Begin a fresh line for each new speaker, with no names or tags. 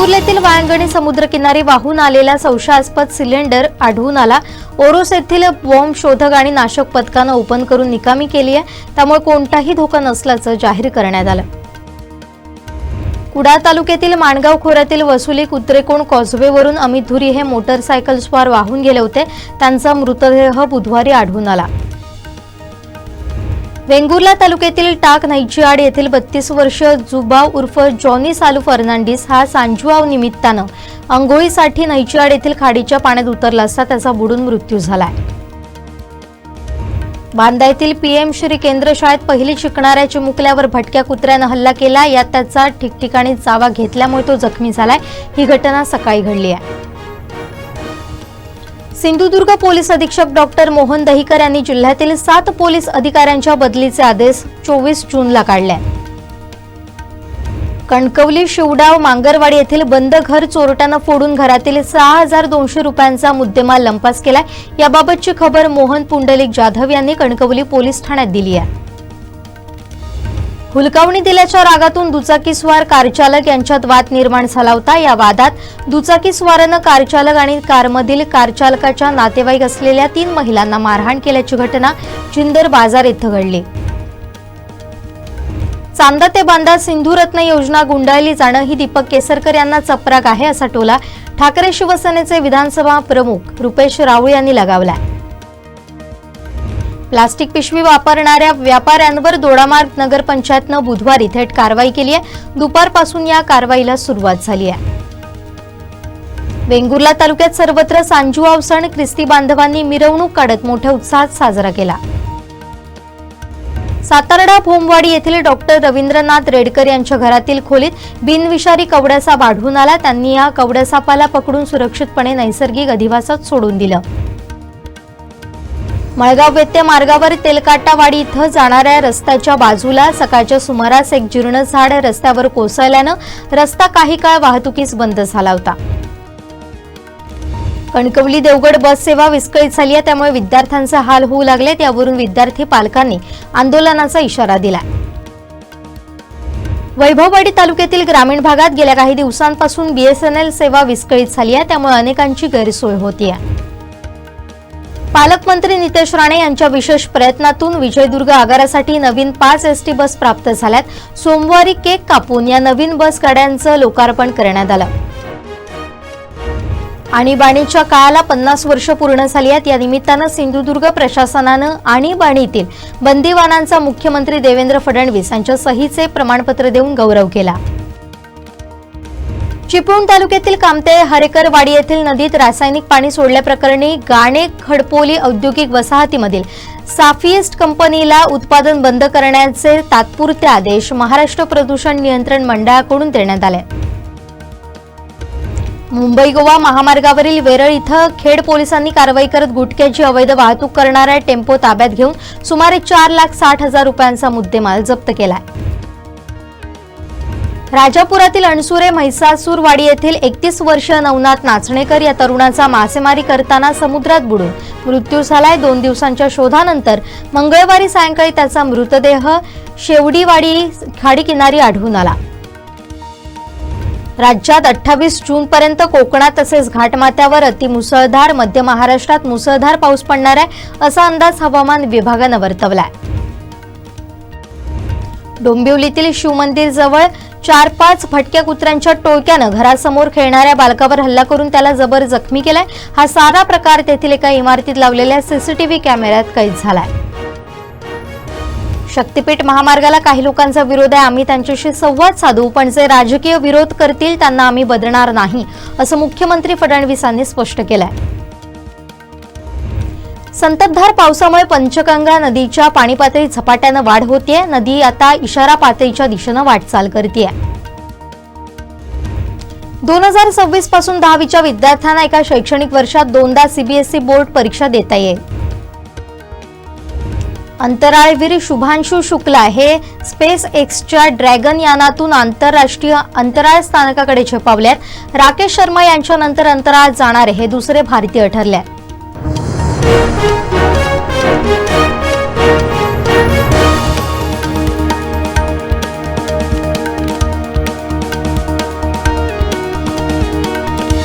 वाळंगणी समुद्रकिनारी वाहून आलेला संशयास्पद सिलेंडर आढळून आला. ओरोस येथील बॉम्ब शोधक आणि नाशक पथकानं ओपन करून निकामी केली आहे. त्यामुळे कोणताही धोका नसल्याचं जाहीर करण्यात आलं. कुडाळ तालुक्यातील माणगाव खोऱ्यातील वसुली कुत्रेकोण कॉझवेवरून अमित धुरी हे मोटरसायकलस्वार वाहून गेले होते. त्यांचा मृतदेह बुधवारी आढळून आला. वेंगुर्ला तालुक्यातील टाक नैचियाड येथील बत्तीस वर्ष जुबाव उर्फ जॉनी सालू फर्नांडिस हा सांजुआव निमित्तानं आंघोळीसाठी नैचियाड येथील खाडीच्या पाण्यात उतरला असता त्याचा बुडून मृत्यू झाला बांदा येथील पीएम श्री केंद्र शाळेत पहिली शिकणाऱ्या चिमुकल्यावर भटक्या कुत्र्यानं हल्ला केला. यात त्याचा ठिकठिकाणी चावा घेतल्यामुळे तो जखमी झालाय. ही घटना सकाळी घडली आहे. सिंधुदुर्ग पोलीस अधीक्षक डॉक्टर मोहन दहिकर यांनी जिल्ह्यातील सात पोलीस अधिकाऱ्यांच्या बदलीचे आदेश चोवीस जूनला काढले. कणकवली शिवडाव मांगरवाडी येथील बंद घर चोरट्यानं फोडून घरातील सहा हजार दोनशे रुपयांचा मुद्देमाल लंपास केलाय. याबाबतची खबर मोहन पुंडलिक जाधव यांनी कणकवली पोलीस ठाण्यात दिली आहे. हुलकावणी दिल्याच्या रागातून दुचाकीस्वार कारचालक यांच्यात वाद निर्माण झाला होता. या वादात दुचाकीस्वारानं कारचालक आणि कारमधील कारचालकाच्या नातेवाईक असलेल्या तीन महिलांना मारहाण केल्याची घटना चिंदर बाजार इथं घडली. चांदा ते बांदा सिंधुरत्न योजना गुंडाळली जाणं ही दीपक केसरकर यांना चपराक आहे असा टोला ठाकरे शिवसेनेचे विधानसभा प्रमुख रुपेश राऊळ यांनी लगावलाय. प्लास्टिक पिशवी वापरणाऱ्या व्यापाऱ्यांवर दोडामार्ग नगरपंचायतनं बुधवारी थेट कारवाई केली आहे. दुपारपासून या कारवाईला सुरुवात झाली आहे. वेंगुर्ला तालुक्यात सर्वत्र सांजुआव सण ख्रिस्ती बांधवांनी मिरवणूक काढत मोठ्या उत्साहात साजरा केला. सातारडा भोमवाडी येथील डॉक्टर रवींद्रनाथ रेडकर यांच्या घरातील खोलीत बिनविषारी कवड्यासाप आढळून आला. त्यांनी या कवड्यासापाला पकडून सुरक्षितपणे नैसर्गिक अधिवासात सोडून दिलं. मळगाव वेत्ते मार्गावर तेलकाटावाडी इथं जाणाऱ्या रस्त्याच्या बाजूला सकाळच्या सुमारास एक जीर्ण झाड रस्त्यावर कोसळल्यानं रस्ता काही काळ वाहतुकीस बंद झाला होता. कणकवली देवगड बस सेवा विस्कळीत झाली आहे त्यामुळे विद्यार्थ्यांचे हाल होऊ लागले त्यावरून विद्यार्थी पालकांनी आंदोलनाचा इशारा दिला वैभववाडी तालुक्यातील ग्रामीण भागात गेल्या काही दिवसांपासून बीएसएनएल सेवा विस्कळीत झाली आहे त्यामुळे अनेकांची गैरसोय होती आहे पालकमंत्री नितेश राणे यांच्या विशेष प्रयत्नातून विजयदुर्ग आगारासाठी नवीन पाच एसटी बस प्राप्त झाल्यात. सोमवारी केक कापून या नवीन बस गाड्यांचं लोकार्पण करण्यात आलं. आणीबाणीच्या काळाला पन्नास वर्ष पूर्ण झाली आहेत. या निमित्तानं सिंधुदुर्ग प्रशासनानं आणीबाणीतील बंदीवानांचा मुख्यमंत्री देवेंद्र फडणवीस यांच्या सहीचे प्रमाणपत्र देऊन गौरव केला. चिपळूण तालुक्यातील कामते हरेकरवाडी येथील नदीत रासायनिक पाणी सोडल्याप्रकरणी गाणे खडपोली औद्योगिक वसाहतीमधील साफिएस्ट कंपनीला उत्पादन बंद करण्याचे तात्पुरते आदेश महाराष्ट्र प्रदूषण नियंत्रण मंडळाकडून देण्यात आले. मुंबई गोवा महामार्गावरील वेरळ इथं खेड पोलिसांनी कारवाई करत गुटख्याची अवैध वाहतूक करणाऱ्या टेम्पो ताब्यात घेऊन सुमारे चार लाख साठ हजार रुपयांचा मुद्देमाल जप्त केला आहे राजापुरातील अणसुरे म्हैसासूरवाडी येथील एकतीस वर्ष नवनाथ नाचणेकर या तरुणाचा मासेमारी करताना समुद्रात बुडून मृत्यू झालाय. दोन दिवसांच्या शोधानंतर मंगळवारी सायंकाळी त्याचा मृतदेह शेवडीवाडी खाडी किनारी आढळून आला. राज्यात अठ्ठावीस जून पर्यंत कोकणात तसेच घाटमाथ्यावर अतिमुसळधार मध्य महाराष्ट्रात मुसळधार पाऊस पडणार आहे असा अंदाज हवामान विभागानं वर्तवलाय. डोंबिवलीतील शिवमंदिर जवळ चार पाच भटक्या कुत्र्यांच्या टोळक्यानं घरासमोर खेळणाऱ्या बालकावर हल्ला करून त्याला जबर जखमी केलाय. हा सारा प्रकार तेथील एका इमारतीत लावलेल्या सीसीटीव्ही कॅमेऱ्यात कैद झालाय. शक्तीपीठ महामार्गाला काही लोकांचा विरोध आहे. आम्ही त्यांच्याशी संवाद साधू पण जे राजकीय विरोध करतील त्यांना आम्ही बदलणार नाही असं मुख्यमंत्री फडणवीसांनी स्पष्ट केलं आहे संततधार पावसामुळे पंचगंगा नदीच्या पाणी पातळीत झपाट्यानं वाढ होतीये. नदी आता इशारा पातळीच्या दिशेनं वाटचाल करते दोन हजार सव्वीसपासून दहावीच्या विद्यार्थ्यांना एका शैक्षणिक वर्षात दोनदा सीबीएसई बोर्ड परीक्षा देता येईल. अंतराळवीर शुभांशु शुक्ला हे स्पेस एक्सच्या ड्रॅगन यानातून आंतरराष्ट्रीय अंतराळ स्थानकाकडे झेपावल्यात आहेत राकेश शर्मा यांच्यानंतर अंतराळात जाणारे हे दुसरे भारतीय ठरले. Thank you.